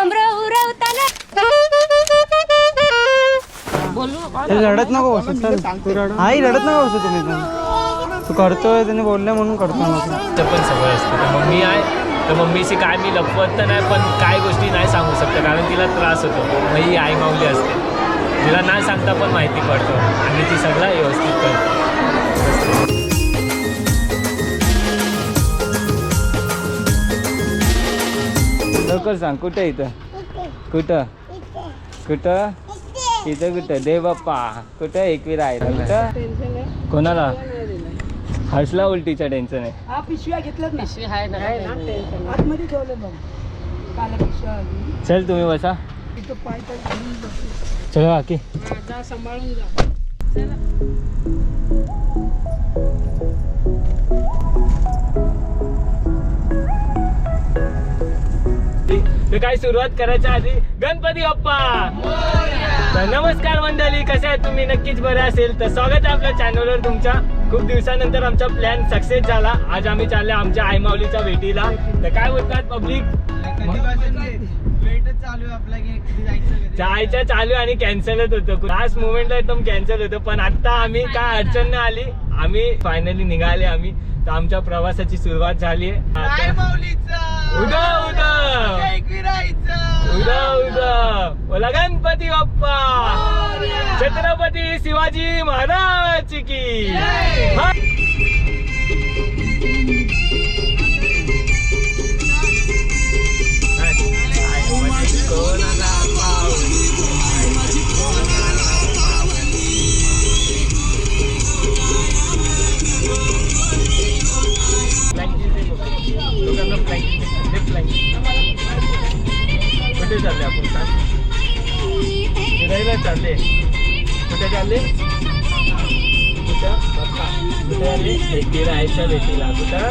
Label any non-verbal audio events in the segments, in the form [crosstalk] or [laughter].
उरवताना. ते रडत नको बसू चल. आई रडत नको बसू तुम्ही पण. तू करतोय त्याने बोलले म्हणून करतो नको तर पण सवय असते. तर मम्मी आहे तर मम्मीशी काय मी लपवत तर नाही पण काय गोष्टी नाही सांगू शकत कारण तिला त्रास होतो. मग ही आई माऊली असते. तिला नाही सांगता पण माहिती पडतं. आणि ती सगळं व्यवस्थित करते. लवकर सांग कुठं इथं? कुठं? कुठं? इथं. कुठं? दे बाप्पा. कुठं एकवीर आहे कुठं? कोणाला? हर्षला उलटीच्या टेन्शन आहे हा पिशव्या आली. चल तुम्ही बसा. चला बाकी जा सांभाळून जा. तर काय सुरुवात करायच्या आधी गणपती बाप्पा. तर नमस्कार मंडळी कसे आहेत तुम्ही? नक्कीच बरे असेल. तर स्वागत आहे आपल्या चॅनलवर तुमच्या. खूप दिवसानंतर आमचा प्लॅन सक्सेस झाला. आज आम्ही चालले आमच्या आईमावलीच्या भेटीला. तर काय बोलतात पब्लिक जायचं चालू आणि कॅन्सलच होतं लास्ट मोमेंटला एकदम कॅन्सल होतं. पण आता आम्ही काय अडचण नाही आली. आम्ही फायनली निघाले आम्ही. तर आमच्या प्रवासाची सुरुवात झाली आहे. उदा उदा उदा उदा गणपती बाप्पा. छत्रपती शिवाजी महाराज की. कुठे चालले आपण सांग फिरायला चालले. कुठे चालले? कुठं? भेटीला कुठं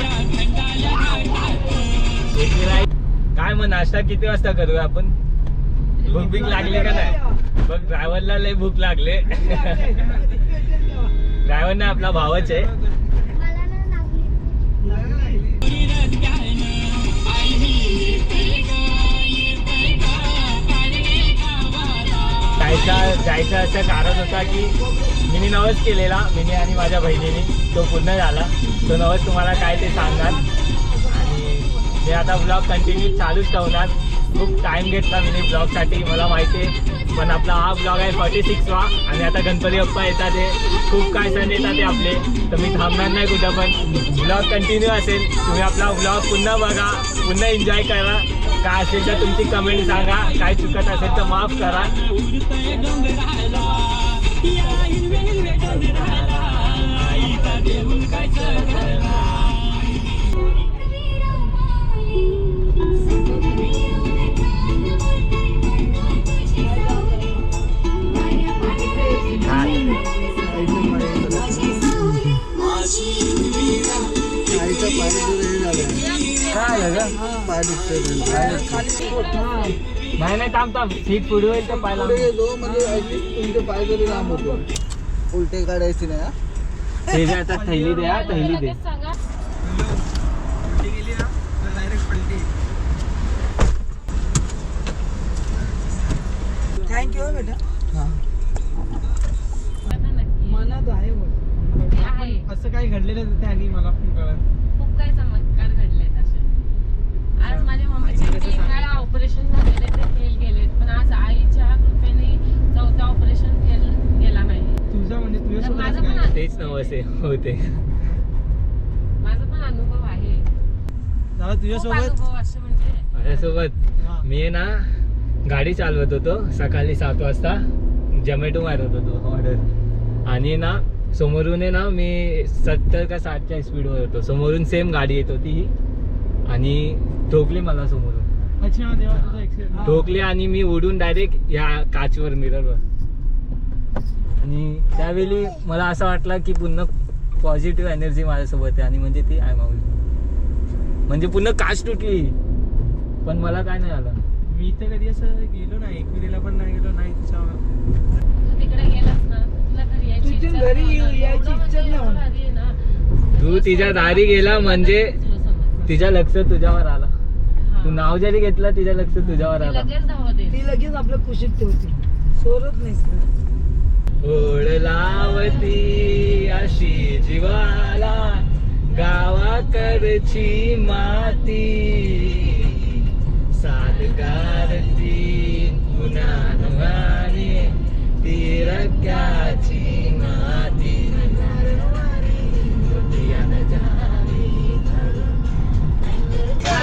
काय मग नाश्ता किती वाजता करूया आपण? भूक भीक लागली का नाही? बघ ड्रायव्हरला लय भूक लागले. ड्रायव्हर नाही आपला भावच आहे. जायचा जायचं असं कारण होता की मी नवस केलेला मी आणि माझ्या बहिणीने. तो पूर्ण झाला. तो नवस तुम्हाला काय ते सांगणार. आणि मी आता ब्लॉग कंटिन्यू चालूच ठेवणार. खूप टाइम घेतला मी ब्लॉगसाठी मला माहिती आहे. पण आपला हा ब्लॉग आहे फॉर्टी सिक्सवा आणि आता गणपती बाप्पा येतात ते खूप काय सण येतात ते आपले. तर मी थांबणार नाही कुठं पण. ब्लॉग कंटिन्यू असेल. तुम्ही आपला ब्लॉग पुन्हा बघा. पुन्हा एन्जॉय करा. काय असेल तर तुमची कमेंट सांगा काय चुकत असेल तर माफ करा नाही नाही थांब थांब. सीट पुढे होईल तर पाहिला उलटे काढायची नाही आता थैली दे हा थैली दे. थँक्यू बेटा. मनात आहे असं काही घडलेलं त्याने मला पण कळत खूप काही चमत्कार घडलेत असे आज माझ्या मम्मीचे तीन वेळा ऑपरेशन झालेले ते फेल गेलेत. पण आज आईच्या कृपेने चौथा ऑपरेशन फेल गेला नाही तुझा म्हणजे माझं पण तेच नवसे होते. माझा पण अनुभव आहे. दादा खूप तुझ्यासोबत अनुभव असे म्हणजे. माझ्यासोबत मी आहे ना गाडी चालवत होतो. सकाळी सात वाजता झोमॅटो मारत होतो ऑर्डर आणि ना समोरून आहे ना मी सत्तर का साठच्या स्पीडवर होतो. समोरून सेम गाडी येत होती. ही आणि ठोकली मला समोरून. अच्छा देवा तुझा एक्सिडेंट ठोकली आणि मी उडून डायरेक्ट या काचवर मिररवर आणि त्यावेळी मला असं वाटलं की पुन्हा पॉझिटिव्ह एनर्जी माझ्यासोबत आहे आणि म्हणजे ती आहे माऊली म्हणजे पुन्हा काच तुटली पण मला काय नाही आलं मी तर कधी असं गेलो नाही एकविरीला पण नाही गेलो नाही त्याच्यावर तू तिकडे गेलास ना तुला घरी यायची तुझी इच्छा घरी नाही होणार. यायची एवढं इच्छा म्हणजे नाही होणार. एवढं भारी आहे ना. तू तिच्या दारी गेला म्हणजे. तिच्या लक्ष तुझ्यावर आला. तू नाव जरी घेतलं तिचं लक्ष तुझ्यावर ती आला लगेच धावते ती लगेच आपल्या कुशीत ठेवते. सोडत नाही ओढ लावती अशी जीवाला गावाकडची माती. सादगारती पुन्हा नव्याने ती रक्याची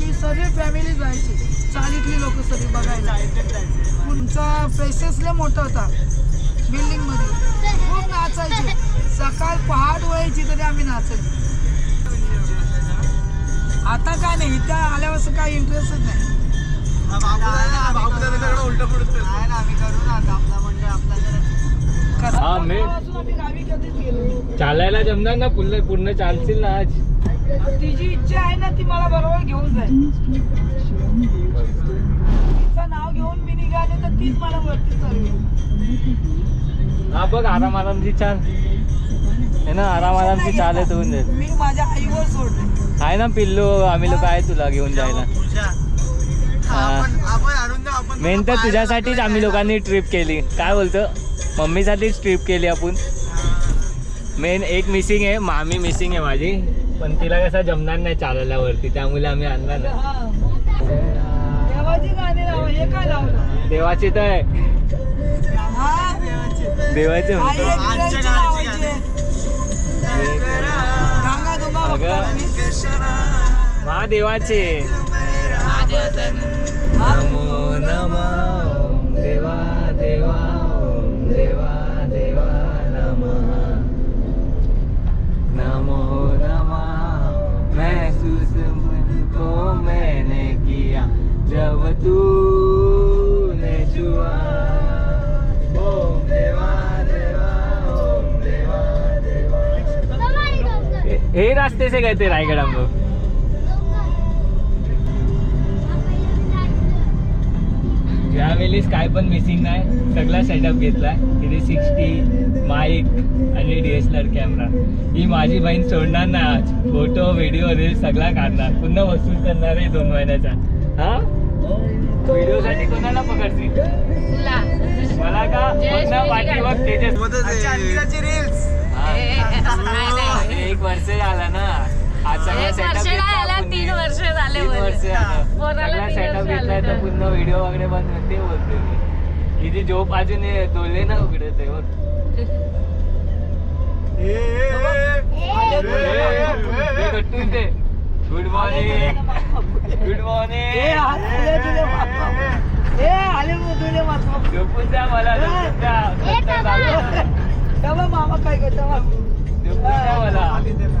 आम्ही सगळे फॅमिली जायची. चालीतली लोक सगळी बघायला. तुमचा प्रेसेस लय मोठा होता. बिल्डिंगमध्ये. खूप नाचायचे. सकाळ पहाट व्हायची तरी आम्ही नाचायचो. आता काय नाही? इथे आल्यावर काय इंटरेस्टच नाही. चालायला जमणार ना? पूर्ण पूर्ण चालशील ना आज. तिची इच्छा आहे ना ती मला बरोबर घेऊन जाईल. तिचं नाव घेऊन मी निघाले तर तीच मला वरती चालवेल हा बघ आराम आरामची चाल. है ना आराम आरामची चालत होऊन जाईल मी माझ्या आईवर सोडले. आहे ना पिल्लू आम्ही लोक आहे तुला घेऊन जायला. मेन तर तुझ्यासाठीच आम्ही लोकांनी ट्रिप केली. काय बोलतो? मम्मीसाठीच ट्रिप केली आपण. मेन एक मिसिंग आहे मामी मिसिंग आहे माझी. पण तिला कसं जमणार नाही चालायला वरती त्यामुळे आम्ही आणला हा. देवाची देवाची तर आहे. हा? देवाचे आई रास्ते से गए थे रायगड हम लोग यावेळेस काय पण मिसिंग नाही सगळा सेटअप घेतलाय. थ्री सिक्स्टी माईक आणि D S L R camera ही माझी बहीण सोडणार नाही आज. फोटो व्हिडिओ रील सगळा काढणार. पुन्हा वसूल करणार आहे दोन महिन्याचा. हा? व्हिडिओ साठी कोणाला पकडतील तुला. मला का? पुन्हा विजय पाठीवर तेजस. हा. एक वर्ष झाला ना आज सगळा सेटअप वर्ष तीन झाले. वर्ष सगळा सेटअप घेतलाय तर. पुन्हा व्हिडिओ वगैरे बंद ते मी हिची झोप अजून हे ना उघडत आहे बघ. Good morning good morning. झोपून द्या मला झोपून द्या झोपून द्या. तेव्हा मामा काय करतो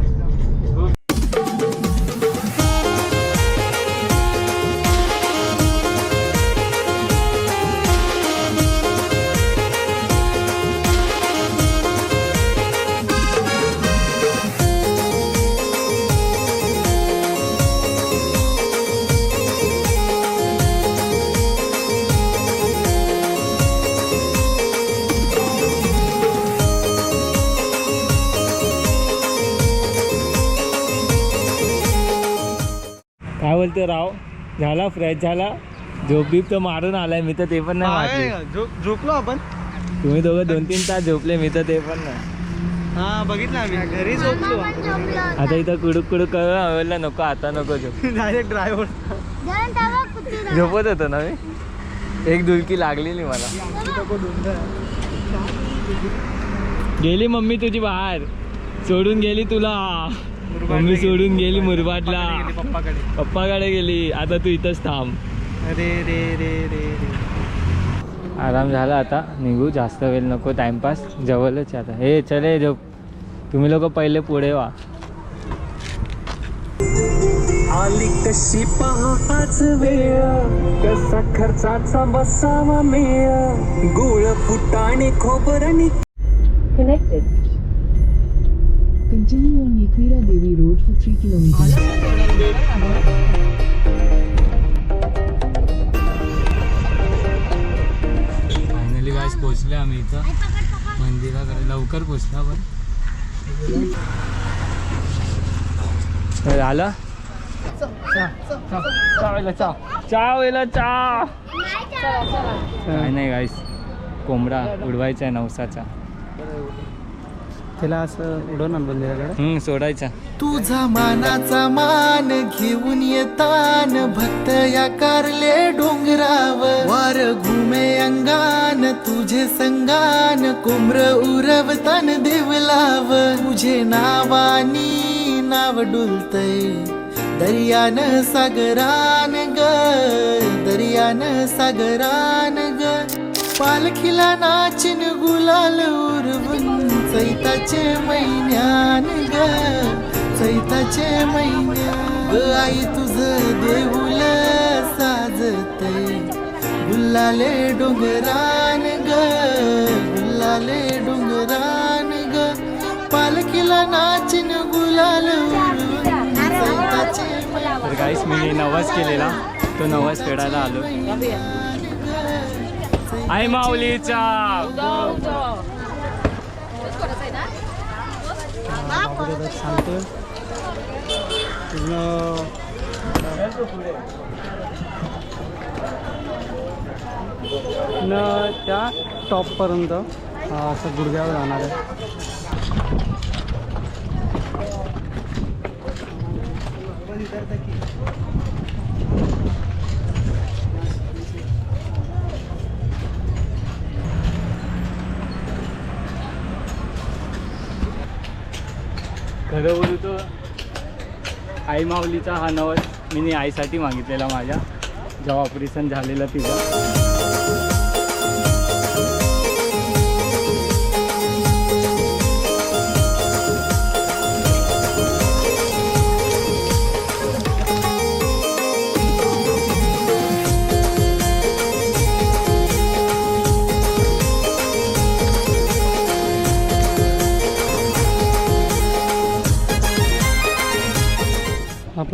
झाला फ्रेश झाला. झोप बीप तर मारून आलाय मी तर ते पण नाही मारली. झोपलो आपण. तुम्ही दोघं दोन तीन तास झोपले मी तर ते पण नाही. हा बघितलं आम्ही. घरी झोपलो. आता इथं कुडूक कुडूक करून आवडला नको आता नको झोप. [laughs] डायरेक्ट ड्रायव्हर झोपत होतो ना मी? एक दुलकी लागलेली मला. गेली मम्मी तुझी बाहेर. सोडून गेली तुला. मम्मी सोडून गेली मुरबाडला. पप्पाकडे पप्पाकडे. गेली. आता तू इथंच थांब. अरे रे रे रे रे. आराम झाला आता. निघू. जास्त वेळ नको. टाइमपास जवळच आता. हे चले जो तुम्ही लोक पहिले पुढे वा आली कशी पहाच वेळ. कसा खर्चाचा बसावा मेळ. गुळ फुटाणे खोबरणी Connected. Continue on Yakwira Devi Road for 3 kilometers. Finally guys पोचले आम्ही इथं. मंदिराकडे लवकर पोचला पण आला? काय नाही गाईस कोंबडा उडवायचा आहे नवसाचा. त्याला असं उडवणार मंदिराकडे हम्म सोडायचा. तुझा मानाचा मान घेऊन येतान भक्त या कारले डोंगरावर. वार घुमे अंगान तुझे संगान कोम्र उरवतान देवलाव तुझे नावानी नाव डुलतय दर्यान सागरान ग दर्यान सागरान ग. पालखीला नाचिन गुलाल उरवून चैताचे महिन्यान ग चैताचे महिन्यान ग आई तुझ देऊल साजतय गुल्लाले डोंगरान ग गुल्लाले डोंगरान ग. पालखीला नाचिन गुलाल उरवून चैताचे गाईस मी नवस केलेला. तो नवस फेडायला आलो आई माऊलीचा सांगतो न त्या टॉपपर्यंत असं गुडघ्यावर जाणार आहे खरं बोलू तो आई माऊलीचा हा नवस मी आईसाठी मागितलेला माझ्या. जेव्हा ऑपरेशन झालेलं तिचं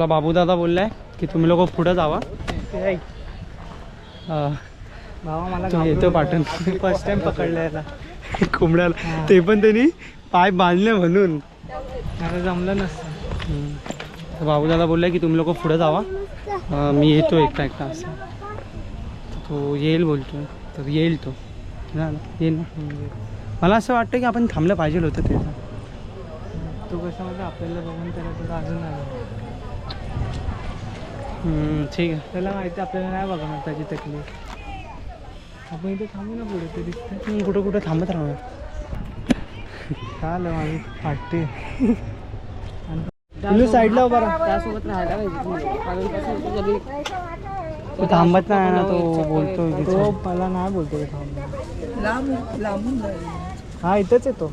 आपला बाबूदादा बोललाय की तुम्ही लोक पुढे जावा. मला येतो पाठून फर्स्ट टाइम पकडलं याला. कोंबड्याला. ते पण त्यांनी पाय बांधले म्हणून. मला जमलं नसतं. तर बाबूदादा बोललाय की तुम्ही लोक पुढे जावा. मी येतो एकटा एकटा असं. तो येईल बोलतो तर येईल तो. ना. येईल ना मला असं वाटतं की आपण थांबलं पाहिजे होतं ते तो कसं म्हणजे आपल्याला बघून त्याला थोडं अजून ठीक आहे. त्याला माहिती आपल्याला नाही बघणार त्याची तकलीफ आपण इथे थांबू ना पुढे ते दिसतंय. हम्म, कुठं कुठं थांबत राहा? काय आलं माझी फाटते साईडला उभा राहा. त्यासोबत राहायला पाहिजे. तू थांबत नाही ना तो बोलतो तो मला नाही बोलतो थांब. लांब लांबून हा इथंच येतो.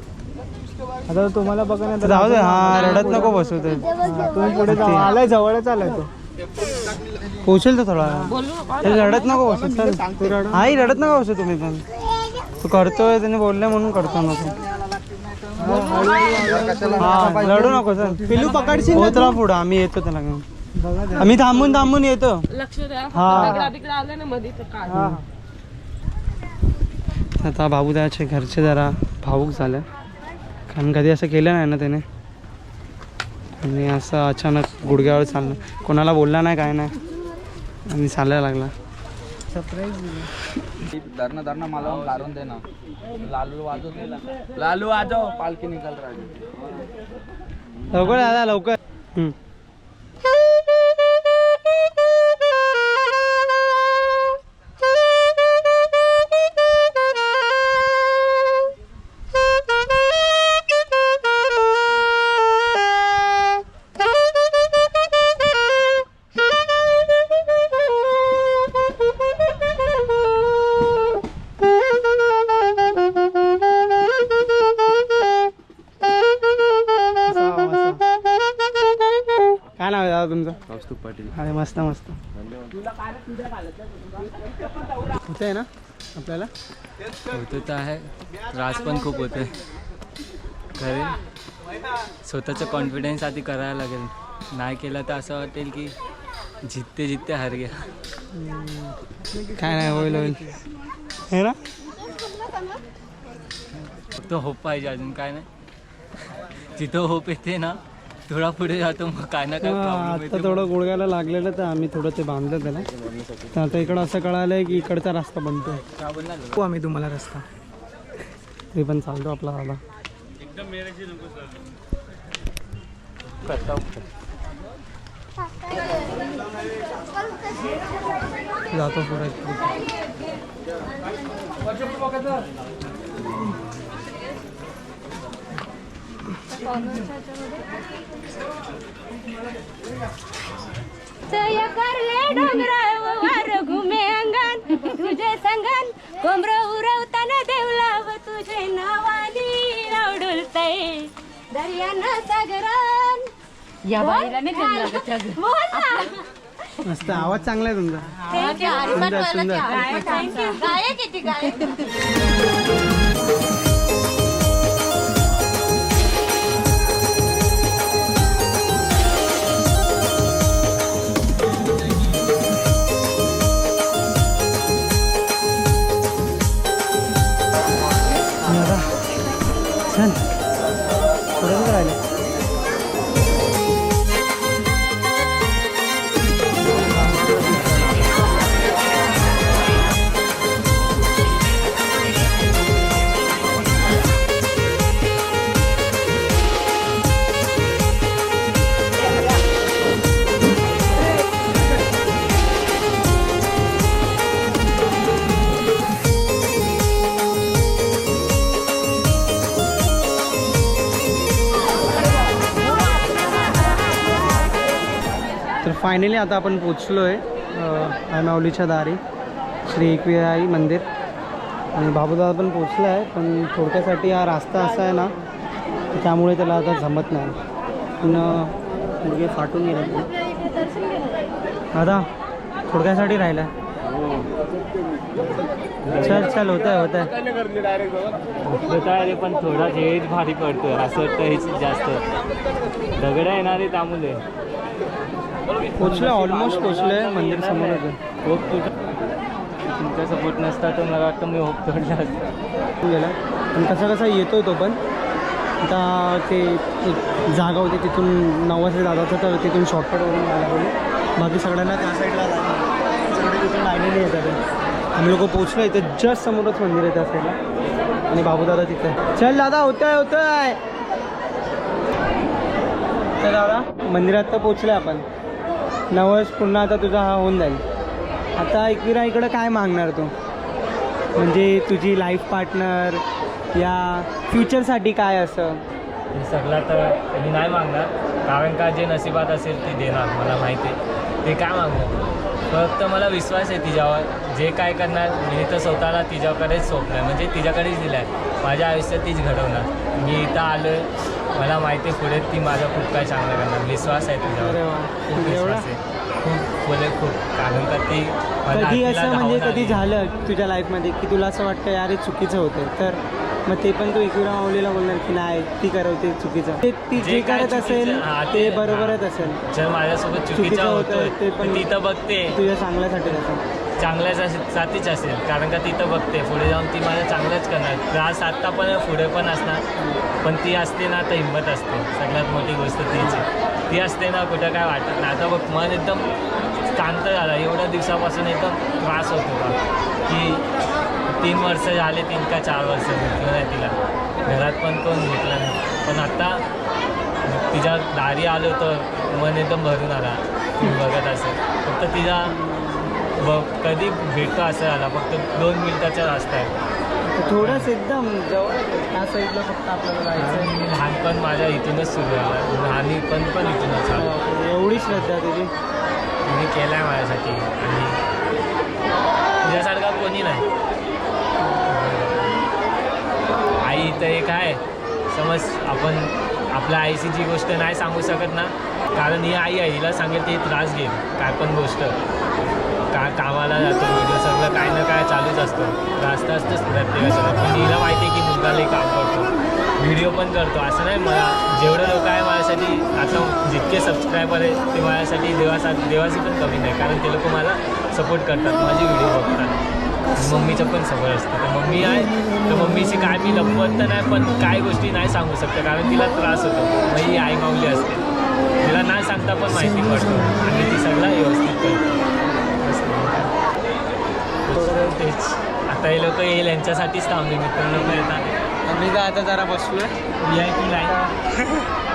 आता तुम्हाला बघा जाऊ दे हा रडत नको बसू ते. तुम्ही पुढे जाऊ आलाय जवळच आलाय तो. पोचेल तो थोडा. नका रडत नको बसू चल. आई रडत नका बसू तुम्ही पण. तू करतोय त्याने बोलले म्हणून करतो ना तू. हा रडू नको चल. पिलू पकडशील होत राहा पुढं आम्ही येतो त्याला घेऊन. आम्ही थांबून थांबून येतो. लक्ष द्या. हा. तर आता बाबूदाचे घरचे जरा भाऊक झाले. कारण कधी असं केलं नाही ना त्याने. आणि असं अचानक गुडघ्यावर चाललं कोणाला बोलला नाही काय नाही. आणि चालायला लागला. लालू वाजव पालखी निकाल राहिली. लवकर दादा लवकर. कौस्तुभ पाटील. अरे मस्त मस्त. होत आहे ना आपल्याला? होतं तर आहे. त्रास पण खूप होते. करेल स्वतःचं कॉन्फिडन्स आधी करायला लागेल. नाही केलं तर असं वाटेल की जितते जितते हार गया काय नाही होईल होईल. हे ना? फक्त होप पाहिजे अजून काय नाही. जिथं होप येते ना थोडा पुढे जातो मग काय ना काय आता येते थोडं गुडघ्याला लागलेलं तर आम्ही थोडं ते बांधलं त्याला. तर आता इकडं असं कळालंय की इकडचा रस्ता बनतोय. बोलणार हो आम्ही तुम्हाला रस्ता. तरी पण चालतो आपला दादा. जातो पुढे. तय करले डोंगरावर घुमे अंगण तुझे संगण कोंबर उरवताना देवलाव तुझे नावानी रावडुलतय दर्यानं सागरान. या बाईला बोल ना. मस्त आवाज चांगला आहे तुमचा. सुंदर सुंदर. गायक किती गायक. चल फायनली आता आपण पोचलो आहे माऊलीच्या दारी श्री एकविराई मंदिर. आणि बाबूदादा पण पोचला आहे पण थोडक्यासाठी हा रास्ता असा आहे ना त्यामुळे त्याला आता जमत नाही. पण मुलगे फाटून गेले. दादा थोडक्यासाठी राहिला चल चल होत आहे होत आहे होतं आहे पण थोडा हेच भारी पडतो असं वाटतं हेच जास्त. दगड आहे त्यामुळे. पोचलो ऑलमोस्ट पोचलो आहे मंदिर समोरच आहे. होप तुझं तुमचा सपोर्ट नसता तर मला वाटतं मी होप तोडला असता. गेला पण कसा कसा येतोय तो पण आता ते एक जागा होती तिथून नवासे दादाचं तर तिथून शॉर्टकटवरून जायला बोलू बाकी सगळ्यांना त्या साईडला सगळे तिथून लाईनीने येतात आहे. आम्ही लोक पोचलो इथे जस्ट समोरच मंदिर आहे त्या साईडला आणि बाबूदादा तिथे आहे. चल दादा होतंय होतंय तर दादा मंदिरात तर पोचले आपण नवस पुन्हा आता तुझा हा होऊन जाईल. आता एकविरा इकडं काय मागणार तू? म्हणजे तुझी लाईफ पार्टनर या फ्युचरसाठी काय असं? हे सगळं तर मी नाही मागणार. कारण का जे नशिबात असेल ते देणार मला माहिती आहे. ते काय मागणार? फक्त मला विश्वास आहे तिच्यावर. जे काय करणार मी तर स्वतःला तिच्याकडेच सोपलं आहे म्हणजे तिच्याकडेच दिलं आहे माझ्या आयुष्यात तीच घडवणार. मी इथं आलो आहे मला माहिती आहे पुढे ती माझं खूप काय चांगलं करणार. विश्वास आहे वा. खूप? विश्वास आहे. खूप बोले खूप. कारण का ती कधी असं म्हणजे कधी. झालं तुझ्या लाईफमध्ये की तुला असं वाटतं यार हे चुकीचं होतं तर मग ते पण तू एकविरा माऊलीला बोलणार की नाही ती करवते चुकीचं. ते ती जे करत असेल ते बरोबरच असेल. जर माझ्यासोबत चुकीचं होतं ते पण- ती तर बघते. तुझ्या चांगल्यासाठी चांगल्या जातीच असेल. कारण का तिथं बघते. पुढे जाऊन ती मला चांगलंच करणार. त्रास आत्ता पण पुढे पण असणार. पण ती असते ना तर हिंमत असते. सगळ्यात मोठी गोष्ट तीच आहे. ती असते ना कुठं काय वाटत नाही. आता बघ मन एकदम शांत झालं. एवढ्या दिवसापासून एकदम त्रास होतो का की तीन वर्ष झाले तीन का चार वर्ष भेटलं नाही तिला. घरात पण कोण भेटलं नाही. पण आता तिच्या दारी आलो तर मन एकदम भरून आला. बघत असेल. फक्त तिचा ब कधी भेटतो असं आला फक्त दोन मिनिटाचा रस्ता आहे थोडंच एकदम जवळ. त्या साईडला फक्त आपल्याला जायचं लहानपण माझ्या इथूनच सुरू झालं. लहानपण पण इथूनच झालं. आहे एवढी श्रद्धा तुझी मी केलं आहे माझ्यासाठी. आणि तुझ्यासारखा कोणी नाही. आई इथं एक आहे. समज आपण आपल्या आईची जी गोष्ट नाही सांगू शकत ना कारण ही आई आहे हिला सांगेल ती त्रास घेईल. काय पण गोष्ट. का कामाला जातो व्हिडिओ सगळं काय ना काय चालूच असतं. जास्त असतंच प्रत्येकाचं पण हिला माहिती आहे की मुलगालाही काम करतो. व्हिडिओ पण करतो. असं नाही मला जेवढं लोक आहे माझ्यासाठी आता जितके सबस्क्रायबर आहे ते माझ्यासाठी देवासा देवाची पण कमी नाही. कारण ते लोक मला सपोर्ट करतात. माझे व्हिडिओ बघतात. मम्मीचं पण सवय असतं. तर मम्मी आहे तर मम्मीशी काय मी लपवत तर नाही पण काय गोष्टी नाही सांगू शकतं. कारण तिला त्रास होतो. मग ही आई माऊली असते. तिला नाही सांगता पण माहिती पडतो. आणि ती सगळं व्यवस्थित करतो. तेच. आता हे लोक येईल यांच्यासाठीच थांबले मित्र लोक येतात आम्ही तर आता जरा बसलोय? व्ही आय पी लाईन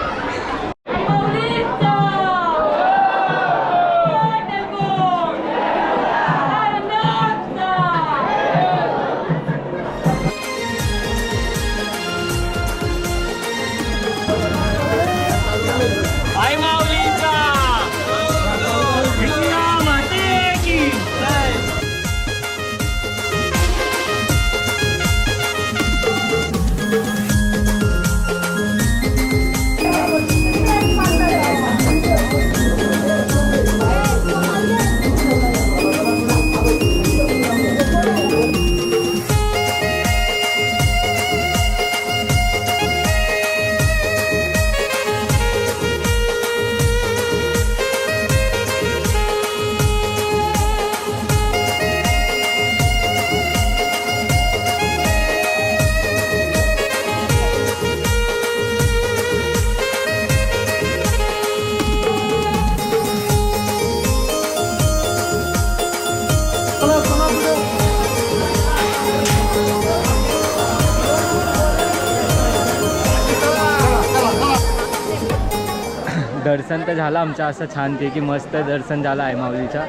दर्शन तर झालं आमचं असं छानपैकी मस्त दर्शन झालं आहे माऊलीच्या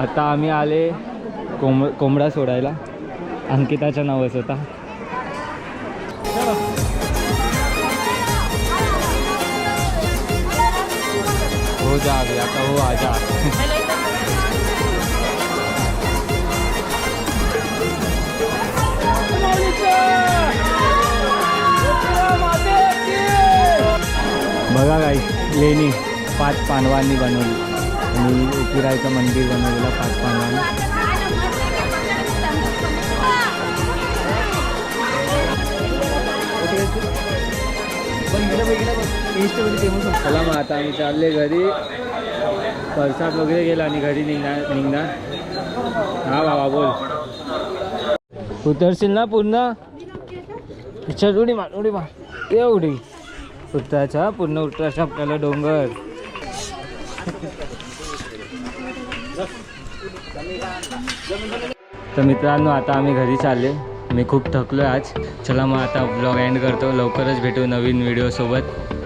आता आम्ही आले कोंब कोंबडा सोडायला. अंकिताच्या नावच होता. हो जा आता हो आजा बघा काही लेणी पाच पांडवांनी बनवली. आणि एकविरायचं मंदिर बनवलेलं पाच पांडवांनी चला मग आता आम्ही चालले घरी. परसाद वगैरे गेला आणि घरी निघणार निघणार. हा बाबा बोल. उतरशील ना पूर्ण? चल उडी मार उडी मार. एवढी उत्तराच्या पूर्ण उत्तराच्या आपल्याला डोंगर. तर मित्रांनो आता आम्ही घरी चालले. मी खूप थकलो आज. चला मग आता ब्लॉग एंड करतो. लवकरच भेटू नवीन व्हिडिओसोबत